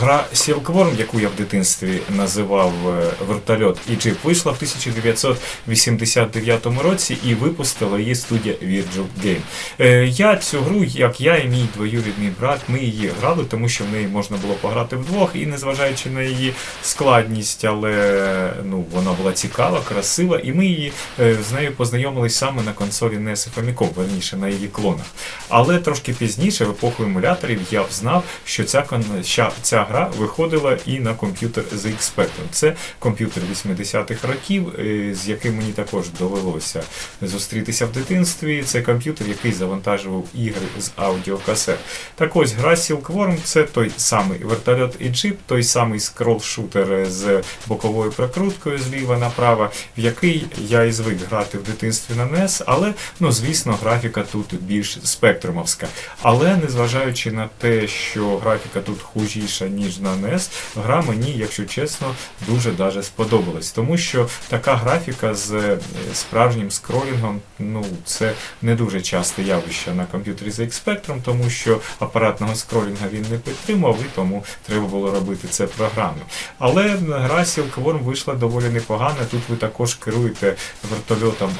Гра Silkworm, яку я в дитинстві називав е, вертольот і джип, вийшла в 1989 році і випустила її студія Virgil Game. Е, Я цю гру, як я і мій двоюрідний брат, ми її грали, тому що в неї можна було пограти вдвох, і незважаючи на її складність, але ну, вона була цікава, красива, і ми її е, з нею познайомились саме на консолі NES і Famicom, верніше на її клонах. Але трошки пізніше, в епоху емуляторів, я взнав, що ця, ща- гра виходила і на комп'ютер ZX Spectrum. Це комп'ютер 80-х років, е, з яким мені також довелося зустрітися в дитинстві. Це комп'ютер, який завантажував ігри з аудіокасет. Так ось гра Silkworm це той самий вертольот і джип, той самий скрол-шутер з боковою прокруткою зліва направо, в який я і звик грати в дитинстві на NES, але ну звісно, графіка тут більш спектрумовська. Але незважаючи на те, що графіка тут хужіша, ніж на NES, гра мені, якщо чесно, дуже даже сподобалась. Тому що така графіка з е, справжнім скролінгом, ну це не дуже часте явище на комп'ютері ZX Spectrum, тому що апаратного скролінга він не підтримував, і тому треба було робити це програмно. Але гра Silkworm вийшла доволі непогана. Тут ви також керуєте вертольотом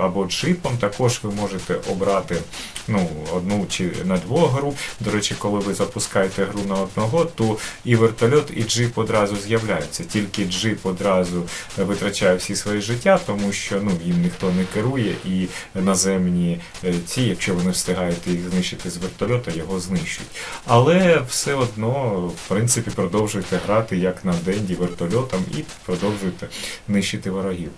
або джипом. Також ви можете обрати ну, одну чи на двох гру. До речі, коли ви запускаєте гру на одного, то і вертольот, і джип одразу з'являються. Тільки джип одразу витрачає всі свої життя, тому що ну, їм ніхто не керує, і наземні е, ці, якщо ви не встигаєте їх знищити з вертольота, його знищують. Але все одно, в принципі, продовжуєте грати як на денді вертольотом і продовжуєте нищити ворогів.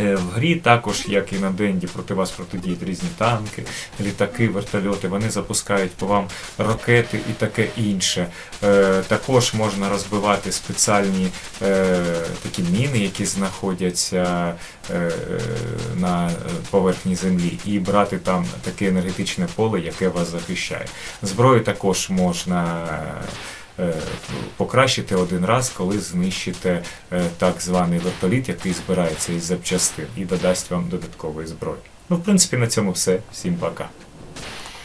Е, В грі також, як і на Денді, проти вас протидіють різні танки, літаки, вертольоти. Вони запускають по вам ракети і таке інше. Е, Також можна розбивати спеціальні е, такі міни, які знаходяться на поверхні землі, і брати там таке енергетичне поле, яке вас захищає. Зброю також можна. Е, Покращити один раз, коли знищите е, так званий вертоліт, який збирається із запчастин і додасть вам додаткової зброї. Ну, в принципі, на цьому все. Всім пока.